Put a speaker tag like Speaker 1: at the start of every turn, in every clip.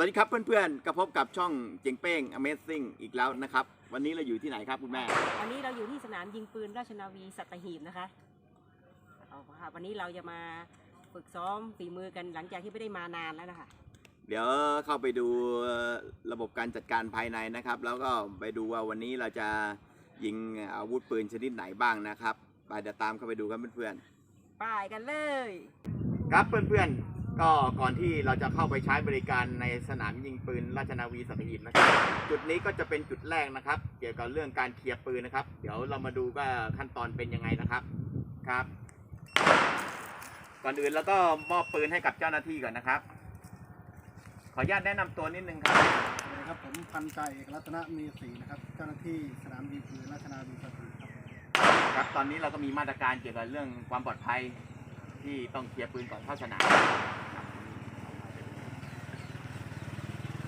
Speaker 1: วัสดีครับเพื่อนๆก็พบกับช่องเจ๋งเป้ง Amazing อีกแล้วนะครับ วันนี้เราอยู่ที่ไหนครับคุณแม่
Speaker 2: วันนี้เราอยู่ที่สนามยิงปืนราชนาวีสัตหีบนะคะเอาค่ะวันนี้เราจะมาฝึกซ้อมฝีมือกันหลังจากที่ไม่ได้มานานแล้วนะคะ
Speaker 1: เดี๋ยวเข้าไปดูระบบการจัดการภายในนะครับ แล้วก็ไปดูว่าวันนี้เราจะยิงอาวุธปืนชนิดไหนบ้างนะครับไปเดี๋ยวตามเข้าไปดูครับเพื่อนๆ
Speaker 2: ไป้ายกันเลย
Speaker 1: ครับเพื่อนๆ ก็ก่อนที่เราจะเข้าไปใช้บริการในสนามยิงปืนราชนาวีสัตหีบนะครับ จุดนี้ก็จะเป็นจุดแรกนะครับ เกี่ยวกับเรื่องการเคลียร์ปืนนะครับ เดี๋ยวเรามาดูว่าขั้นตอนเป็นยังไงนะครับครับ ก่อนอื่นเราก็มอบปืนให้กับเจ้าหน้าที่ก่อนนะครับ ขออนุญาตแนะนำตัวนิดนึงครับ
Speaker 3: สวัสดีครับผมพันจ่าเอกรัตนมีศรีนะครับ เจ้าหน้าที่สนามยิงปืนราชนาวีสถีครับ
Speaker 1: ครับตอนนี้เราก็มีมาตรการเกี่ยวกับเรื่องความปลอดภัยที่ต้องเคลียร์ปืนก่อนเข้าสนามครับอ่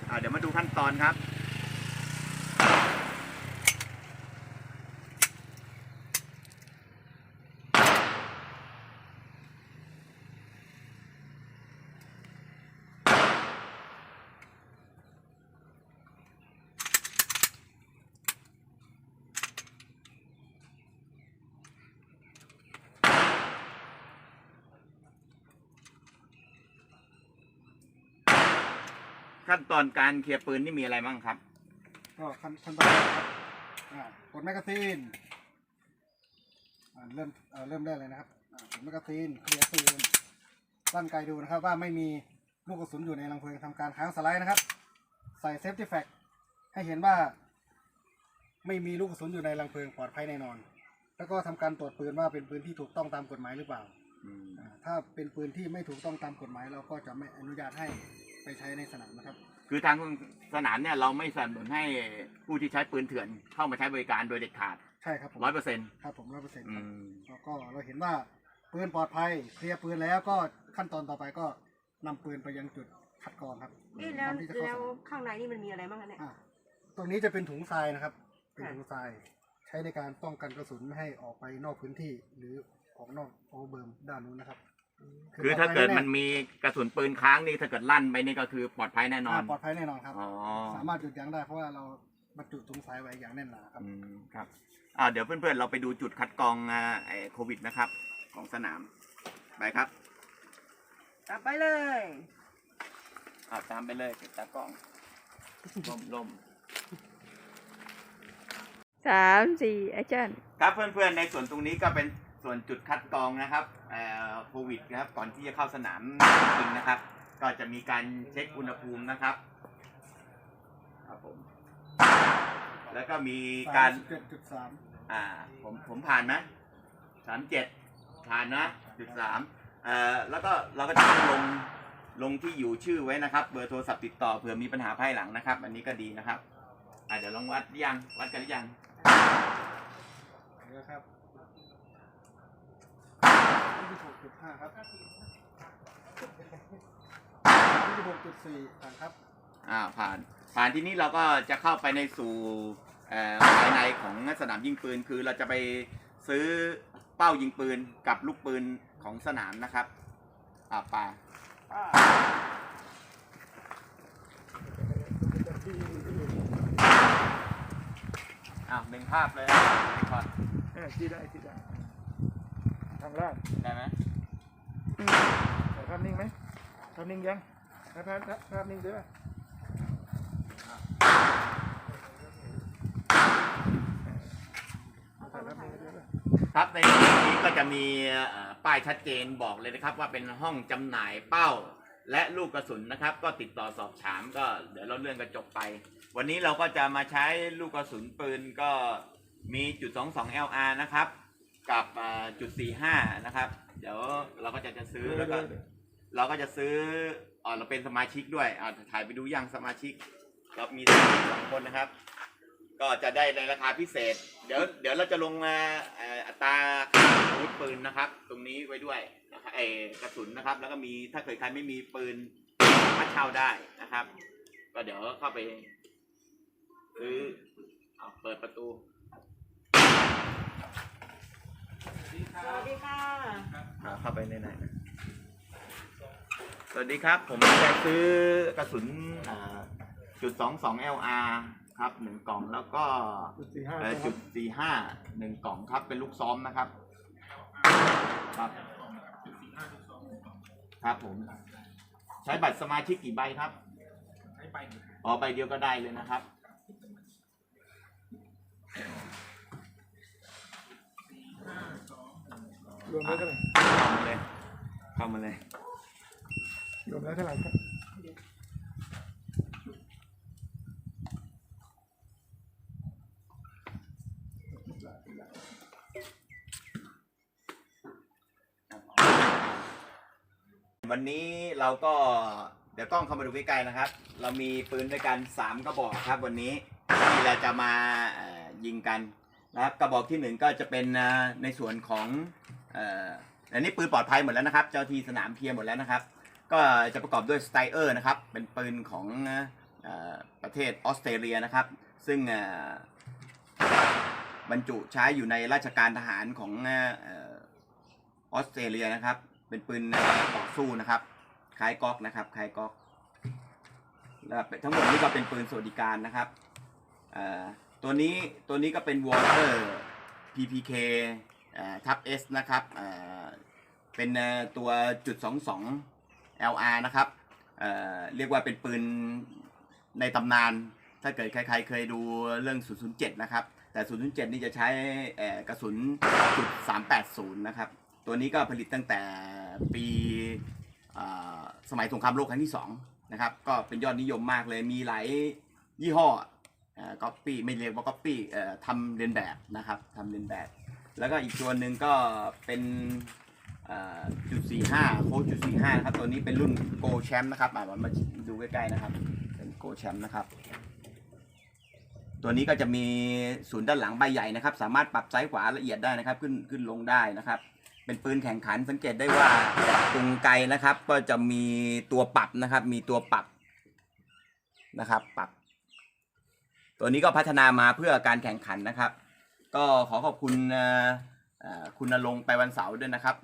Speaker 1: า เดี๋ยวมาดูขั้นตอนครับ ขั้นตอนการเคลียร์ปืนนี่มีอะไรบ้างครับ
Speaker 3: ก็ขั้นขั้นตอนแรกครับอ่ากดแมกกาซีนอ่าเริ่มเอ่อเริ่มได้เลยนะครับอ่ากดแมกกาซีนเคลียร์ปืนร่างกายดูนะครับ ว่าไม่มีลูกกระสุนอยู่ในรังเพลิงทำการค้างสไลด์นะครับ ใส่เซฟตี้แฟกให้เห็นว่า ไม่มีลูกกระสุนอยู่ในรังเพลิงปลอดภัยแน่นอน แล้วก็ทำการตรวจปืนว่าเป็นปืนที่ถูกต้องตามกฎหมายหรือเปล่า อ่าถ้าเป็นปืนที่ไม่ถูกต้องตามกฎหมายเราก็จะไม่อนุญาตให้ ไปใช้ในสนามนะครับ
Speaker 1: คือทางสนามเนี่ยเราไม่สนับสนุนให้ผู้ที่ใช้ปืนเถื่อนเข้ามาใช้บริการโดยเด็ดขาด
Speaker 3: ใช่ครับผม
Speaker 1: ร้อยเปอร์เซ็นต์
Speaker 3: ครับผมร้อยเปอร์เซ็นต์ครับแล้วก็เราเห็นว่าปืนปลอดภัยเคลียร์ปืนแล้วก็ขั้นตอนต่อไปก็นำปืนไปยังจุดคัดกรองครับ
Speaker 2: นี่แล้ว
Speaker 3: พร้อมที่จะเข้า
Speaker 2: แล้ว
Speaker 3: สนาม
Speaker 2: ข้างในนี่มันมีอะไรบ้างคะเนี่ย
Speaker 3: อ่าตรงนี้จะเป็นถุงทรายนะครับ เป็น
Speaker 2: ค่ะ
Speaker 3: ถุงทราย ใช้ในการป้องกันกระสุนไม่ให้ออกไปนอกพื้นที่ หรือออกนอกโอเวอร์เบิร์มด้านนู้นนะครับ
Speaker 1: คือถ้าเกิด
Speaker 3: ปลอภัย
Speaker 1: มันมีกระสุนปืนค้างนี่ถ้าเกิดลั่นไปนี่ก็คือปลอดภัยแน่นอน
Speaker 3: อ่าปลอดภัยแน่นอนครับ
Speaker 1: อ๋อ
Speaker 3: สามารถหยุดยั้งได้เพราะว่าเราบรรจุถุงทรายไว้อย่างแน่นหนาครับ
Speaker 1: อืมครับอ่าเดี๋ยวเพื่อนๆเราไปดูจุดคัดกรองอ่าไอ้โควิดนะครับ ของสนาม ไปครับ
Speaker 2: กลับไปเลย
Speaker 1: อ่าตามไปเลยเก็บตากล้องลมลม
Speaker 4: สามสี่แอคชั่น
Speaker 1: ครับเพื่อนๆในส่วนตรงนี้ก็เป็น ส่วนจุดคัดกรองนะครับเอ่อโควิดนะครับก่อนที่จะเข้าสนามจริงนะครับ ก็จะมีการเช็คอุณหภูมินะครับครับผมแล้วก็มีการ
Speaker 3: เจ็ดจุดสาม
Speaker 1: อ่าผมผมผ่านไหมสามเจ็ดผ่านนะจุดสามเอ่อแล้วก็เราก็จะต้องลงลงที่อยู่ชื่อไว้นะครับ เบอร์โทรศัพท์ติดต่อเผื่อมีปัญหาภายหลังนะครับ อันนี้ก็ดีนะครับอ่าเดี๋ยวลองวัดยังวัดกันหรือยัง
Speaker 3: นะครับ ยี่สิบหกจุดห้าครับยี่สิบหกจุดสี่ผ่านครับ
Speaker 1: อ่าผ่าน ผ่านที่นี้เราก็จะเข้าไปในสู่เอ่อภายในของสนามยิงปืน คือเราจะไปซื้อเป้ายิงปืนกับลูกปืนของสนามนะครับ อ่าไปอ้าวหนึ่งภาพเลยก่อน
Speaker 5: เออที่ได้ที่ได้ ทำแรก
Speaker 1: ได้ไหม
Speaker 5: แต่ภาพนิ่งไหมภาพนิ่งยังภาพภาพภาพภาพนิ่งด้วยป่ะถ่ายภาพนิ่งด้วยป่ะ
Speaker 1: ครับในที่นี้ก็จะมีเอ่อป้ายชัดเจนบอกเลยนะครับ ว่าเป็นห้องจำหน่ายเป้า และลูกกระสุนนะครับ ก็ติดต่อสอบถามก็เดี๋ยวเราเรื่องก็จบไป วันนี้เราก็จะมาใช้ลูกกระสุนปืนก็มีจุด 22 LR นะครับ กับอ่าจุด45นะครับ เดี๋ยวเราก็จะจะซื้อแล้วก็เราก็จะซื้ออ๋อเราเป็นสมาชิกด้วยอ่าถ่ายไปดูยังสมาชิก เรามีสมาชิกสองคนนะครับ ก็จะได้ในราคาพิเศษ เดี๋ยวเดี๋ยวเราจะลงมาเอ่ออัตราอาวุธปืนนะครับ ตรงนี้ไว้ด้วยนะครับเออกระสุนนะครับ แล้วก็มีถ้าเกิดใครไม่มีปืนสามารถเช่าได้นะครับ ก็เดี๋ยวเข้าไปซื้อเอาเปิดประตู
Speaker 2: สวัสดีค่ะ
Speaker 1: อ่าเข้าไปในไหนนะสวัสดีครับ ผมจะซื้อกระสุนอ่าจุดสองสอง LR ครับหนึ่งกล่องแล้วก็
Speaker 5: จุดสี่ห้า
Speaker 1: เอ่อจุดสี่ห้าหนึ่งกล่องครับ เป็นลูกซ้อมนะครับ ครับครับผม ใช้บัตรสมาชิกกี่ใบครับ ใช้ใบอ๋อใบเดียวก็ได้เลยนะครับ
Speaker 5: รวมแล้วเท่าไหร่
Speaker 1: เข้ามาเลยเข้ามาเลย
Speaker 5: รวมแล้วเท่าไหร่ครับ
Speaker 1: วันนี้เราก็เดี๋ยวกล้องเข้ามาดูใกล้ๆนะครับ เรามีปืนด้วยกันสามกระบอกครับวันนี้ที่เราจะมาเอ่อยิงกันนะครับกระบอกที่หนึ่งก็จะเป็นเอ่อในส่วนของ เอ่ออันนี้ปืนปลอดภัยหมดแล้วนะครับ เจ้าที่สนามเพียหมดแล้วนะครับ ก็จะประกอบด้วยสไตเออร์นะครับ เป็นปืนของอประเทศออสเตรเลียนะครับ ซึ่งบรรจุใช้อยู่ในราชการทหารของออสเตรเลียนะครับ เป็นปืนต่อสู้นะครับคล้ายก๊อกนะครับคล้ายก๊อกแล้วทั้งหมดนี้ก็เป็นปืนสวัสดิการนะครับตัวนี้ตัวนี้ก็เป็น Water PPK ทับ S นะครับเป็นตัวจุด22 LR นะครับเเรียกว่าเป็นปืนในตำนาน ถ้าเกิดใครๆเคยดูเรื่อง 007 นะครับ แต่ 007 นี่จะใช้กระสุนจุด380 นะครับ ตัวนี้ก็ผลิตตั้งแต่ปีสมัยสงครามโลกครั้งที่ 2 นะครับ ก็เป็นยอดนิยมมากเลย มีหลายยี่ห้อก๊อปปี้ไม่เรียกว่าก๊อปปี้ทำเรียนแบบนะครับทำเรียนแบบ แล้วก็อีกตัวหนึ่งก็เป็นจุดสี่ห้าโค้ดจุดสี่ห้านะครับ ตัวนี้เป็นรุ่นโกแชมป์นะครับอะมาดูใกล้ๆนะครับ เป็นโกแชมป์นะครับ ตัวนี้ก็จะมีศูนย์ด้านหลังใบใหญ่นะครับ สามารถปรับซ้ายขวาละเอียดได้นะครับ ขึ้นขึ้นลงได้นะครับ เป็นปืนแข่งขันสังเกตได้ว่าตรงไกลนะครับ ก็จะมีตัวปรับนะครับ มีตัวปรับนะครับ ปรับ ตัวนี้ก็พัฒนามาเพื่อการแข่งขันนะครับ ก็ขอขอบคุณคุณนรงไปวันเสาร์ด้วยนะครับ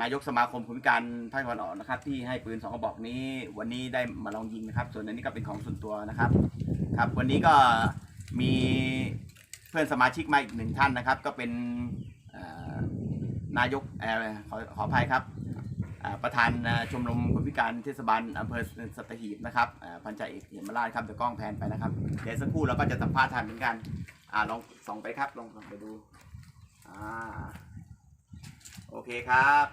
Speaker 1: นายกสมาคมผู้พิการภาคตะวันออกนะครับ ที่ให้ปืนสองกระบอกนี้ วันนี้ได้มาลองยิงนะครับ ส่วนอันนี้ก็เป็นของส่วนตัวนะครับ ครับ วันนี้ก็มีเพื่อนสมาชิกมาอีกหนึ่งท่านนะครับ ก็เป็นนายกขอขออภัยครับ ประธานชมรมคนพิการเทศบาลอำเภอสัตหีบนะครับพันจ่าเอกเหมราชครับเดี๋ยวกล้องแพนไปนะครับเดี๋ยวสักครู่เราก็จะสัมภาษณ์ท่านเหมือนกันอลองส่องไปครับลองส่องไปดูอโอเคครับ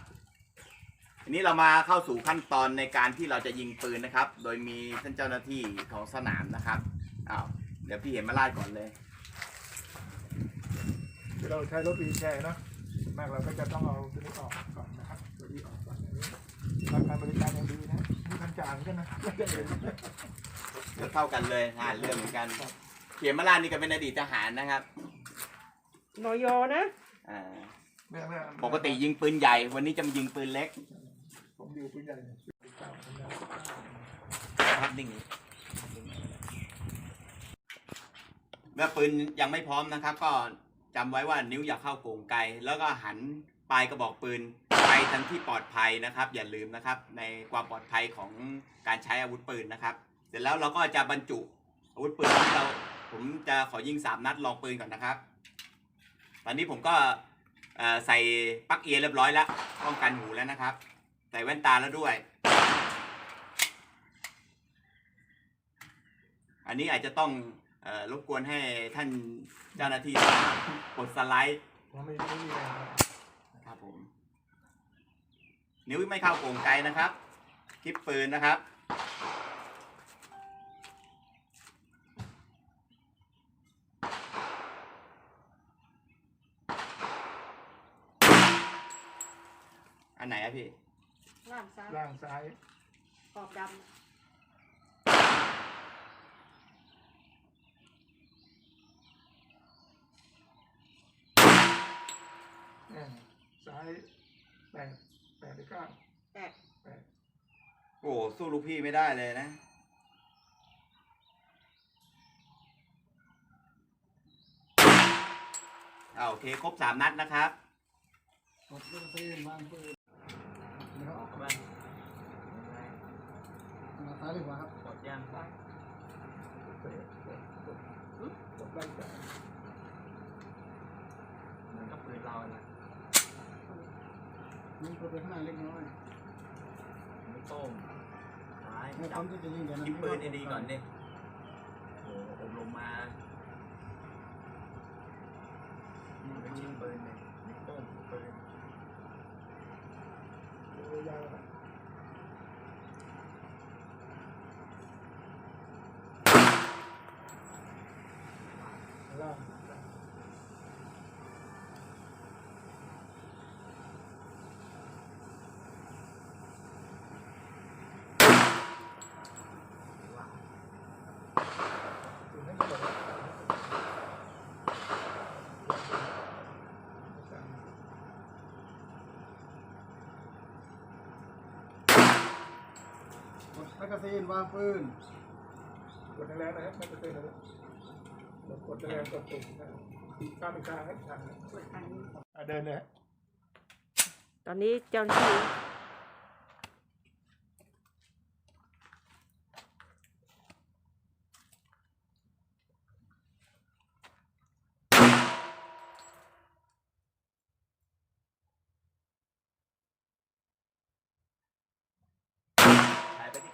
Speaker 1: ทีนี้เรามาเข้าสู่ขั้นตอนในการที่เราจะยิงปืนนะครับ โดยมีท่านเจ้าหน้าที่ของสนามนะครับอ้าวเดี๋ยวพี่เห็นมาลาดก่อนเลย
Speaker 5: เราใช้รถวีแชร์นะมากเราก็จะต้องเอาตัวนี้ออกก่อนนะครับตัวนี้ออก ก่อนอย่างนี้รับการบริการอย่างดีนะมีพันจ่างกันนะไม่ได้เลย
Speaker 1: ก็เท่ากันเลยอ่านเรื่องเหมือนกัน เขียนมาลาดนี่ก็เป็นอดีตทหารนะครับ
Speaker 2: นอยอนะ
Speaker 1: อ่า
Speaker 5: แม่แม่
Speaker 1: ปกติยิงปืนใหญ่ วันนี้จะมายิงปืนเล็ก
Speaker 5: ผมอยู่ปืนใหญ่เก้าทำได้
Speaker 1: ครับนิ่งเมื่อปืนยังไม่พร้อมนะครับ ก็จำไว้ว่านิ้วอย่าเข้าโก่งไกลแล้วก็หัน ปลายกระบอกปืนไปทางที่ปลอดภัยนะครับ อย่าลืมนะครับ ในความปลอดภัยของการใช้อาวุธปืนนะครับ เสร็จแล้วเราก็จะบรรจุอาวุธปืนที่เราผมจะขอยิงสามนัดลองปืนก่อนนะครับ ตอนนี้ผมก็ใส่ปลั๊กเอียร์เรียบร้อยแล้วป้องกันหูแล้วนะครับ ใส่แว่นตาแล้วด้วย อันนี้อาจจะต้องรบกวนให้ท่านเจ้าหน้าที่กดสไลด์
Speaker 5: ผมไม่ไม่มีอะไรครับ
Speaker 1: ครับผมนิ้วไม่เข้าโก่งไกลนะครับคลิปปืนนะครับ อันไหนอะพี่
Speaker 2: ล่างซ้าย
Speaker 5: ล่างซ้าย
Speaker 2: ขอบด
Speaker 5: แน่ซ้าย แปดแปดหรือเก้าำ
Speaker 2: แตก
Speaker 5: แปด
Speaker 1: โอ้สู้ลูกพี่ไม่ได้เลยนะอ่าโอเค ครบสามนัดนะครับ
Speaker 3: กดแมกกาซีนวางปืนนะครับซ้ายหรือขวาครับ
Speaker 1: กดยัง
Speaker 5: กดไล่จ่าย
Speaker 1: เหมือนกับปืนเรานะ
Speaker 3: ยิงตัวไปข้างหน้าเล็กน้อย
Speaker 1: ไม่โต้งซ้าย
Speaker 3: ไม่พ
Speaker 1: จั
Speaker 3: ร้อบมที่จะยิงเดี๋ยวนั้น
Speaker 1: ยิงปืนไอ้ดีก่อนดิโอ้โหอบรมมานี่เป็นยิงปืนเลยไม่โต้งปืน
Speaker 5: ยาวๆ
Speaker 3: กดแมกกาซีนวางปืน
Speaker 5: กดแรงๆนะครับไม่จะเต้นเลยกดแรงกดตุ่มนะข้ามไปข้างให้ทางนะอะเดินเลยฮะ
Speaker 4: ตอนนี้เจ้าหน้าที่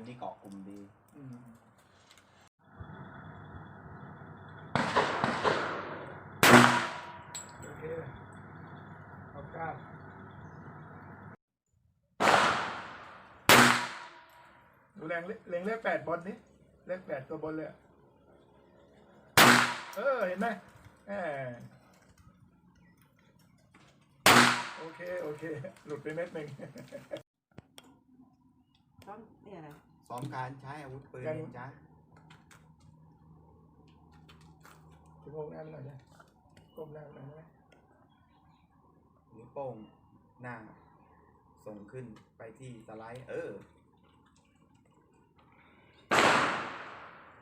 Speaker 1: น่อยปืนที่เกาะกลุ่มดี
Speaker 5: อืมโอเคเอาก้าวดูแรงเลแรงเลขแปดบนนี้เลขแปดตัวบนเลยอะเออ เห็นไหมแหมโอเค โอเค หลุดไปเม็ดหนึ่ง
Speaker 2: ซ้อมเนี่ยอะไร
Speaker 1: ซ้อมการใช้อาวุธปืน
Speaker 5: การ
Speaker 1: เองจ้า
Speaker 5: ชั่วโมงนั้นหน่อยนะก้มหน้าหน่อยนะ
Speaker 1: นิ้วโป้งหน้า ส่งขึ้นไปที่สไลด์เออ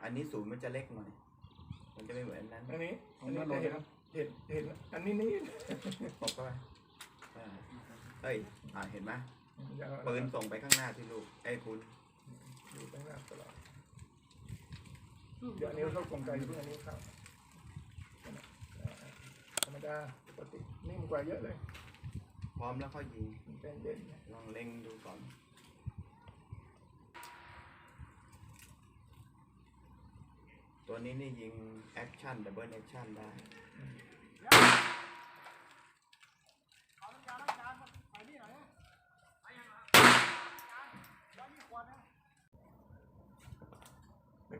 Speaker 1: อันนี้ศูนย์มันจะเล็กหน่อย มันจะไม่เหมือนอันนั้น
Speaker 5: อันนี้อันนี้จะเห็นเห็นเห็นอันนี้นี่
Speaker 1: ตบเข้าไปอ่าเอ้ย อ่าเห็นไหม
Speaker 5: อย่า
Speaker 1: ปืนส่งไปข้างหน้าที่ลูกไอ้คุณ
Speaker 5: อยู่ ข้างหน้าตลอดเดี๋ยวอันนี้เข้ากลไกเพื่ออันนี้เข้าธรรมดาปกตินิ่งกว่าเยอะเลย
Speaker 1: พร้อมแล้วค่อยยิง
Speaker 5: ใจเย็น
Speaker 1: ลองเล็งดูก่อนตัวนี้นี่ยิงแอคชั่นดับเบิลแอคชั่นได้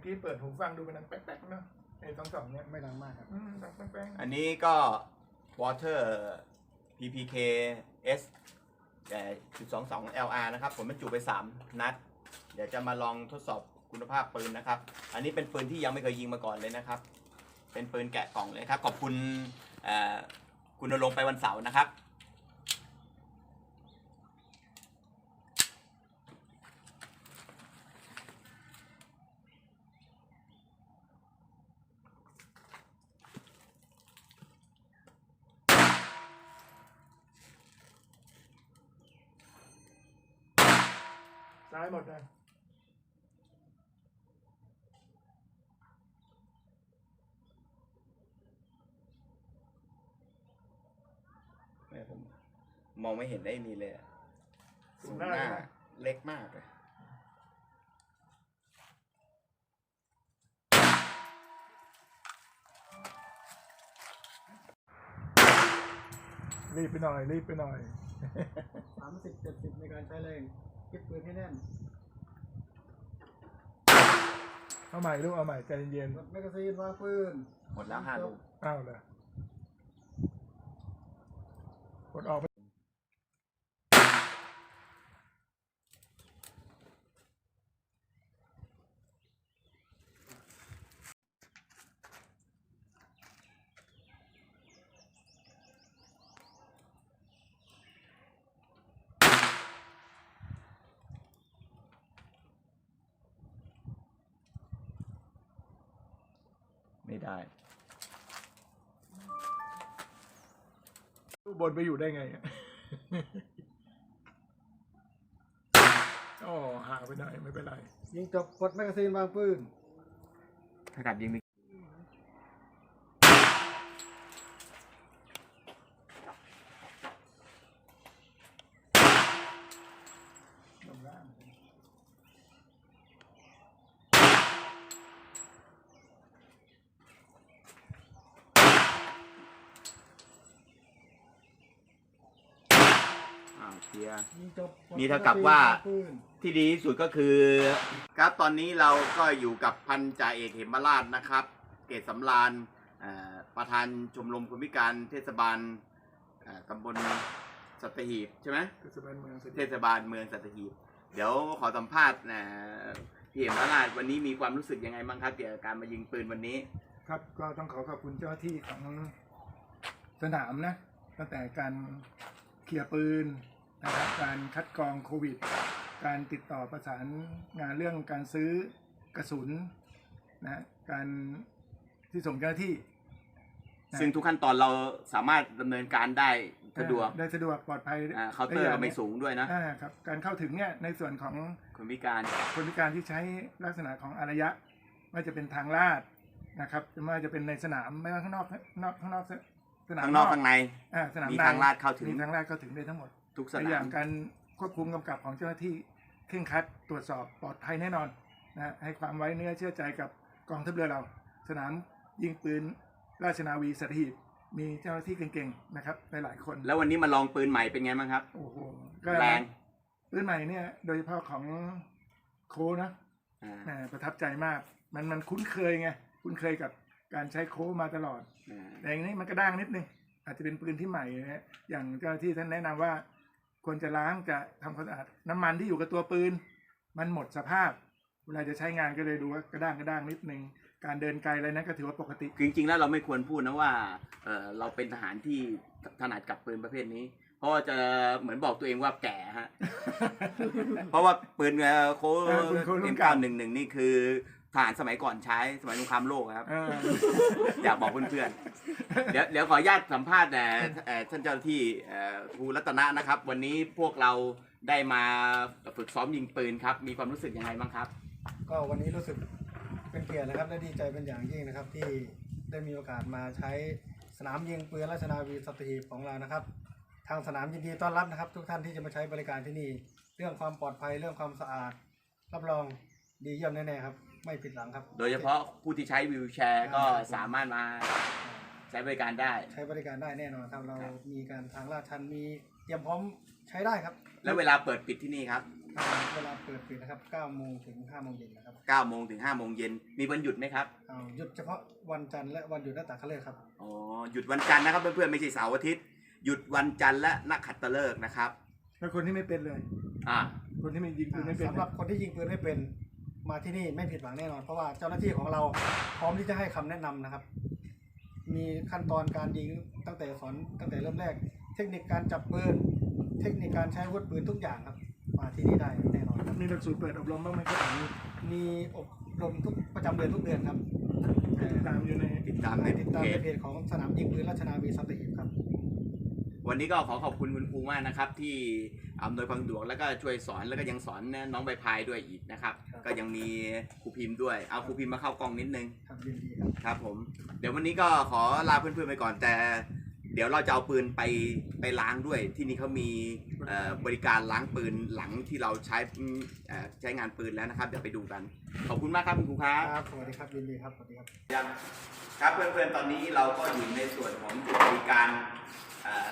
Speaker 5: กี้เปิดหูฟังดูเป็นนังแป๊กๆเนาะไอ้สองสองเนี่ย
Speaker 3: ไม่ดังมากครับ
Speaker 5: อืมดังแป๊ก
Speaker 1: อันนี้ก็ Water PPK S แต่12 LR นะครับ ผมบรรจุไป 3 นัด เดี๋ยวจะมาลองทดสอบคุณภาพปืนนะครับ อันนี้เป็นปืนที่ยังไม่เคยยิงมาก่อนเลยนะครับ เป็นปืนแกะกล่องเลยครับ ขอบคุณเอ่อคุณณรงค์ไปวันเสาร์นะครับ
Speaker 5: ๆซ้ายหมดเลย
Speaker 1: แม่ผมม องไม่เห็นได้มีเลยอะ
Speaker 5: สู
Speaker 1: สู
Speaker 5: ง
Speaker 1: ง
Speaker 5: หน้า
Speaker 1: หน้า
Speaker 5: ใช่ไหม
Speaker 1: เล็กมากเลย
Speaker 5: รีบไปหน่อย รีบไปหน่อย
Speaker 3: สามสิบเจ็ดสิบในการใช้แรงเก็บปืนให้แน่น
Speaker 5: เอาใหม่ลูกเอาใหม่ใจเย็น
Speaker 3: กดแมกกาซีนวางปืน
Speaker 1: หมดแล้วห้าลูก
Speaker 5: ๆอ้าวเลยกดออกไป
Speaker 1: ได้
Speaker 5: ตู้ บนไปอยู่ได้ไงอะอ๋อห่างไปหน่อยไม่เป็นไร
Speaker 3: ยิงจบปลดแมกกาซีนวางปืน
Speaker 1: ถ้ากับยิงมี
Speaker 5: ลงล่าง
Speaker 1: อ่าวเคลี ยร์
Speaker 3: ยิงจบปลด
Speaker 1: นี่เท่ากับว่า
Speaker 3: แมกกซีนงปืน
Speaker 1: ที่ดีที่สุดก็คือ ครับตอนนี้เราก็อยู่กับพันจ่าเอกเหมราชนะครับ เกตสำราญเอ่อประธานชมรมคนพิการเทศบาลเอ่อตำบลสัตหีบใช่ไหม
Speaker 5: เทศบาลเมืองสิ
Speaker 1: เทศบาลเมืองสัตหีบ เดี๋ยวขอสัมภาษณ์นะพี่เหมราชวันนี้มีความรู้สึกยังไงบ้างครับเกี่ยวกับการมายิงปืนวันนี้
Speaker 5: ครับก็ต้องขอขอบคุณเจ้าหน้าที่ของสนามนะ ตั้งแต่การเคลียร์ปืน นะครับการคัดกรองโควิด การติดต่อประสานงานเรื่องการซื้อกระสุนนะการที่ส่งเจ้าหน้าที่นะ
Speaker 1: ซึ่งทุกขั้นตอนเราสามารถดำเนินการได้สะดวก
Speaker 5: ได้สะดวกปลอดภัย
Speaker 1: อ่าเคาน์เตอร์ก็ไม่สูงด้วยนะ
Speaker 5: อ่าครับการเข้าถึงเนี่ยในส่วนของ
Speaker 1: คนพิการ
Speaker 5: คนพิการที่ใช้ลักษณะของอารยะไม่ว่าจะเป็นทางลาดนะครับไม่ว่าจะเป็นในสนามไม่ว่าข้างนอกนอกข้างนอกสนาม
Speaker 1: ข้างนอกข้างใน
Speaker 5: อ่าสนาม
Speaker 1: มี
Speaker 5: ใน
Speaker 1: ทางลาดเข้าถึง
Speaker 5: มีทางลาดเข้าถึงได้ทั้งหมด
Speaker 1: ทุกส
Speaker 5: ใน
Speaker 1: นา
Speaker 5: อย่า
Speaker 1: ม
Speaker 5: งการควบคุมกำกับของเจ้าหน้าที่เคร่งครัดตรวจสอบปลอดภัยแน่นอนนะให้ความไว้เนื้อเชื่อใจกับกองทัพเรือเรา สนามยิงปืนราชนาวีสัตหีบมีเจ้าหน้าที่เก่งๆนะครับหลายๆคน
Speaker 1: แล้ววันนี้มาลองปืนใหม่เป็นไงบ้างครับ
Speaker 5: โอ้โหก็
Speaker 1: แรง
Speaker 5: ปืนใหม่เนี่ย โดยเฉพาะของโคนะ
Speaker 1: อ่า
Speaker 5: แหมประทับใจมาก มันมันคุ้นเคยไงคุ้นเคยกับการใช้โค้มาตลอด
Speaker 1: อ่า
Speaker 5: แต่อย่างนี้มันก็ด้างนิดนึงอาจจะเป็นปืนที่ใหม่นะฮะอย่างเจ้าหน้าที่ท่านแนะนำว่า ควรจะล้างจะทำความสะอาดน้ำมันที่อยู่กับตัวปืน มันหมดสภาพ เวลาจะใช้งานก็เลยดูว่ากระด้างกระด้างนิดนึงการเดินไกลอะไรนั้นก็ถือว่าปกติ
Speaker 1: คือจริงๆ แล้วเราไม่ควรพูดนะว่าเออเราเป็นทหารที่ถนัดกับปืนประเภทนี้ เพราะว่าจะเหมือนบอกตัวเองว่าแก่ฮะ เพราะว่าปืนโค้
Speaker 5: เออปืนโค้รุ่
Speaker 1: เอ็
Speaker 5: น
Speaker 1: ม
Speaker 5: เก่า
Speaker 1: เก้าหนึ่งหนึ่งนี่คือ ทหารสมัยก่อนใช้สมัยสงครามโลกครับ
Speaker 5: เออ
Speaker 1: อยากบอกเพื่อนๆ เดี๋ยวเดี๋ยวขออนุญาตสัมภาษณ์แต่เอ่อท่านเจ้าหน้าที่เอ่อครูรัตนะนะครับ วันนี้พวกเราได้มาฝึกซ้อมยิงปืนครับ มีความรู้สึกยังไงบ้างครับ
Speaker 3: ก็วันนี้รู้สึกเป็นเกียรตินะครับ และดีใจเป็นอย่างยิ่งนะครับ ที่ได้มีโอกาสมาใช้สนามยิงปืนราชนาวีสัตหีบของเรานะครับ ทางสนามยินดีต้อนรับนะครับ ทุกท่านที่จะมาใช้บริการที่นี่ เรื่องความปลอดภัยเรื่องความสะอาด รับรองดีเยี่ยมแน่ๆครับ ไม่ผิดหลังครับ
Speaker 1: โดยเฉพาะผู้ที่ใช้วิวแชร์ก็สามารถมาใช้บริการได้
Speaker 3: ใช้บริการได้แน่นอนครับเรามีการทางลาดชันมีเตรียมพร้อมใช้ได้ครับ
Speaker 1: แล้วเวลาเปิดปิดที่นี่ครับ
Speaker 3: เวลาเปิดปิดนะครับ9โมงถึง5โมงเย็นนะครับ
Speaker 1: 9โมงถึง5โมงเย็นมีวันหยุดไหมครับ
Speaker 3: เอาหยุดเฉพาะวันจันทร์และวันหยุดนักตะเขาเลิกครับ
Speaker 1: อ๋อหยุดวันจันทร์นะครับเพื่อนๆไม่ใช่เสาร์อาทิตย์หยุดวันจันทร์และนักขัตฤกษ์นะครับ
Speaker 5: แล้วคนที่ไม่เป็นเลย
Speaker 1: อ่า
Speaker 5: คนที่ไม่ยิงปืนไม่เป็น
Speaker 3: สำหรับคนที่ยิงปืนไม่เป็น มาที่นี่ไม่ผิดหวังแน่นอน เพราะว่าเจ้าหน้าที่ของเราพร้อมที่จะให้คำแนะนำนะครับ มีขั้นตอนการยิงตั้งแต่สอนตั้งแต่เริ่มแรก เทคนิคการจับปืนเทคนิคการใช้อาวุธปืนทุกอย่างครับ มาที่นี่ได้แน่นอนครับ
Speaker 5: มีหลักสูตรเปิดอบรมบ้างไหมครับมี
Speaker 3: มีอบรมทุกประจำเดือนทุกเดือนครับ
Speaker 5: ติดตามอยู่ใน
Speaker 1: ติดตามใน
Speaker 3: ติดตาม
Speaker 1: เพ
Speaker 3: ใน
Speaker 1: จ
Speaker 3: เพจของสนามยิงปืนราชนาวีสัตหีบครับ
Speaker 1: วันนี้ก็ขอขอบคุณคุณครูมากนะครับ ที่อำนวยความสะดวกแล้วก็ช่วยสอนแล้วก็ยังสอนน้องใบพายด้วยอีกนะครับ
Speaker 3: ครับ
Speaker 1: ก็ยังมีครูพิมพ์ด้วย เอาครูพิมพ์มาเข้ากล้องนิดนึง
Speaker 3: ครับยินดีครับ
Speaker 1: ครับผม เดี๋ยววันนี้ก็ขอลาเพื่อนๆไปก่อนแต่ เดี๋ยวเราจะเอาปืนไปไปล้างด้วย ที่นี่เขามีเอ่อบริการล้างปืนหลังที่เราใช้เอ่อใช้งานปืนแล้วนะครับ เดี๋ยวไปดูกัน ขอบคุณมากครับคุณครูครับ
Speaker 3: ครับ สวัสดีครับ ยินดีครับ สวัสดีครับ
Speaker 1: ยังครับเพื่อนๆ ตอนนี้เราก็อยู่ในส่วนของจุดบริการเอ่อ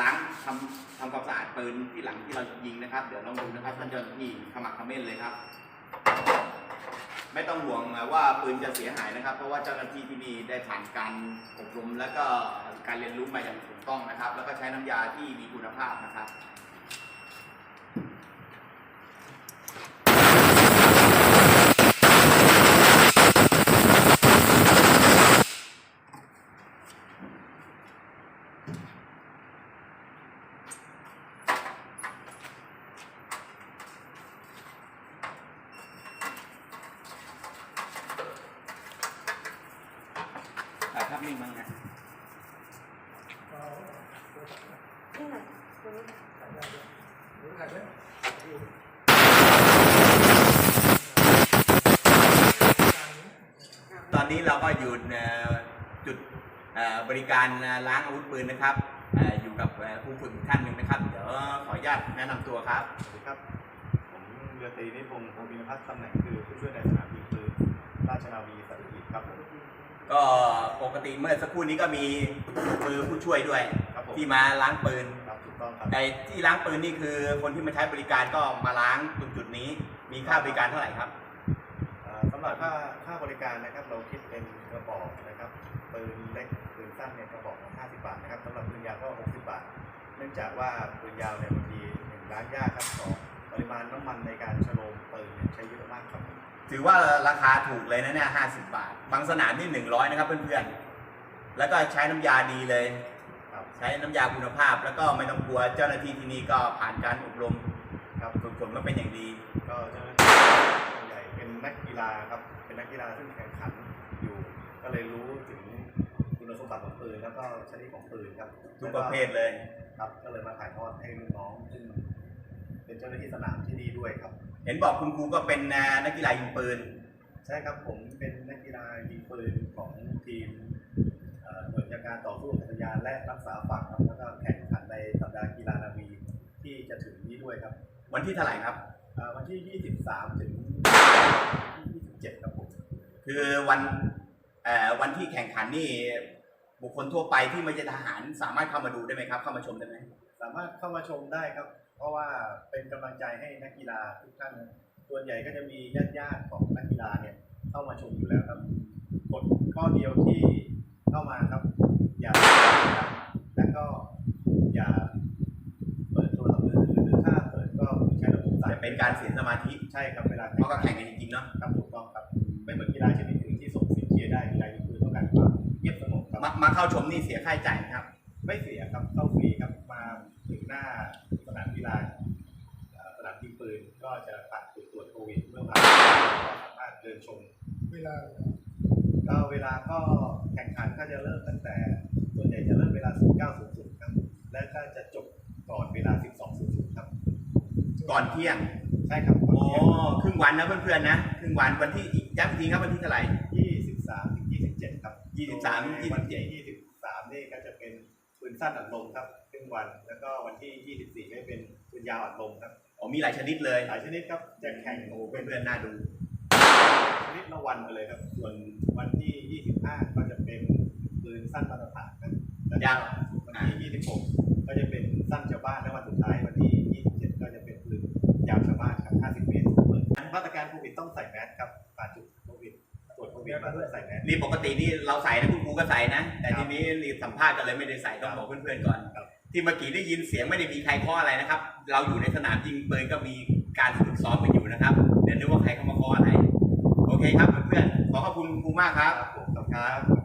Speaker 1: ล้างทำทำความสะอาดปืนที่หลังที่เรายิงนะครับ เดี๋ยวลองดูนะครับท่านเจ้าหน้าที่ขมักเขม้นเลยครับ ไม่ต้องห่วงว่าปืนจะเสียหายนะครับ เพราะว่าเจ้าหน้าที่ที่นี่ได้ผ่านการอบรมและก็การเรียนรู้มาอย่างถูกต้องนะครับ แล้วก็ใช้น้ำยาที่มีคุณภาพนะครับ นนี้เราก็อยู่ในจุดเอ่อบริการล้างอาวุธปืนนะครับเอ่ออยู่กับเอ่อผู้ฝึกอีกท่านหนึ่งนะครับ เดี๋ยวขออนุญาตแนะนำตัวครับ
Speaker 6: สวัสดีครับ ผมเรือตรีนิพงศ์พงศ์บินพัฒน์ตำแหน่งคือผู้ช่วยในสนามยิงปืนราชนาวีสัตหีบครับผม
Speaker 1: ก็ปกติเมื่อสักครู่นี้ก็มีมือผู้ช่วยด้วย
Speaker 6: ครับผม
Speaker 1: ที่มาล้างปืน
Speaker 6: ครับถูกต้องครับ
Speaker 1: ไอ้ที่ล้างปืนนี่คือคนที่มาใช้บริการก็มาล้างตรงจุดนี้ มีค่าบริการเท่าไหร่ครับ
Speaker 6: เอ่อสำหรับค่าค่าบริการนะครับ เราคิดเป็นกระบอกนะครับปืนเล็กปืนสั้นเนี่ยกระบอกละ50 บาทนะครับสำหรับปืนยาวก็ 60 บาท เนื่องจากว่าปืนยาวเนี่ยบางทีหนึ่งล้างยากครับสองปริมาณน้ำมันในการฉโลมปืนเนี่ยใช้เยอะมากครับ
Speaker 1: ถือว่าราคาถูกเลยนะเนี่ยห้าสิบบาท บางสนามนี่หนึ่งร้อยนะครับเพื่อนๆ แล้วก็ใช้น้ำยาดีเลย
Speaker 6: ครับ
Speaker 1: ใช้น้ำยาคุณภาพ แล้วก็ไม่ต้องกลัวเจ้าหน้าที่ที่นี่ก็ผ่านการอบรม
Speaker 6: ครับ
Speaker 1: ฝึกฝนมาเป็นอย่างดี
Speaker 6: ก็ กกีฬาครับเป็นนักกีฬาซึ่งแข่งขันอยู่ ก็เลยรู้ถึงคุณสมบัติของปืนแล้วก็ชนิดของปืนครับ
Speaker 1: ทุกประเภทเลย
Speaker 6: ครับก็เลยมาถ่ายทอดให้รุ่นน้องซึ่งเป็นเจ้าหน้าที่สนามที่นี่ด้วยครับ
Speaker 1: เห็นบอกคุณครูก็เป็นนักกีฬายิงปืน
Speaker 6: ใช่ครับผมเป็นนักกีฬายิงปืนของทีมเอ่อหน่วยบัญชาการต่อสู้อากาศยานและรักษาฝั่งครับแล้วก็แข่งขันในสัปดาห์กีฬานาวีที่จะถึงนี้ด้วยครับ
Speaker 1: วันที่เท่าไหร่ครับ
Speaker 6: เอ่อวันที่ 23 ถึง 27ครับผม
Speaker 1: คือวันวันที่แข่งขันนี่บุคคลทั่วไปที่ไม่ใช่ทหารสามารถเข้ามาดูได้ไหมครับ เข้ามาชมได้ไหม
Speaker 6: สามารถเข้ามาชมได้ครับ เพราะว่าเป็นกำลังใจให้นักกีฬาทุกท่านส่วนใหญ่ก็จะมีญาติญาติของนักกีฬาเนี่ยเข้ามาชมอยู่แล้วครับกฎข้อเดียวที่เข้ามาครับ อย่าแล้วก็อย่า
Speaker 1: เป็นการเสียสมาธิ
Speaker 6: ใช่ครับเวลา
Speaker 1: เพราะก็แข่งกันจริงๆเนาะ
Speaker 6: ครับถูกต้องครับไม่เหมือนกีฬาชนิดอื่นที่ส่งเสียงเชียร์ได้กีฬายิงปืนต้องการความเงียบสงบครับ
Speaker 1: มามาเข้าชมนี่เสียค่าใช้จ่ายไหมครับ
Speaker 6: ไม่เสียครับเข้าฟรีครับมาถึงหน้าสนามกีฬาเอ่อสนามยิงปืนก็จะผ่านจุดตรวจโควิดเมื่อผ่านก็สามารถเดินชม
Speaker 5: เวลา
Speaker 6: ก็เวลาก็แข่งขันก็จะเริ่มตั้งแต่ส่วนใหญ่จะเริ่มเวลา19.00 ครับ และก็จะจบก่อนเวลา 12.00 ครับ
Speaker 1: ก่อนเที่ยง
Speaker 6: ใช่ครับ
Speaker 1: โอ้ครึ่งวันนะเพื่อนๆนะครึ่งวันวันที่อีกย้ำอีกทีครับวันที่เท่าไหร่
Speaker 6: 23ถึง27ครับ
Speaker 1: 23ถึง27
Speaker 6: วันที่23นี่ก็จะเป็นปืนสั้นอัดลมครับครึ่งวัน แล้วก็วันที่24ก็จะเป็นปืนยาวอัดลมครับ
Speaker 1: อ๋อมีหลายชนิดเลย
Speaker 6: หลายชนิดครับจะแข่ง
Speaker 1: โอ้เพื่อนๆน่าดู
Speaker 6: ชนิดละวันไปเลยครับ ส่วนวันที่25ก็จะเป็นปืนสั้นมาตรฐานครับแล้วก็
Speaker 1: ยาว
Speaker 6: วันที่26ก็จะเป็นสั้นชาวบ้านและวันสุดท้ายวันที่ 27 ก็จะเป็นปืน ยาวชาวบ้านครับ 50 เมตรมาตรการโควิดต้องใส่แมสครับผ่านจุดโควิดตรวจโควิดมาต้องใส่แมส
Speaker 1: นี่ปกตินี่เราใส่นะคุณครูก็ใส่นะ แต่ทีนี้นี่สัมภาษณ์กันเลยไม่ได้ใส่ต้องบอกเพื่อนๆก่อน
Speaker 6: ครับ
Speaker 1: ที่เมื่อกี้ได้ยินเสียงไม่ได้มีใครข้ออะไรนะครับ เราอยู่ในสนามยิงปืนก็มีการฝึกซ้อมกันอยู่นะครับ เดี๋ยวนึกว่าใครเข้ามาข้ออะไร โอเคครับเพื่อนๆขอขอบคุณคุณครูมากครับ
Speaker 6: ครับผมขอบคุณครับ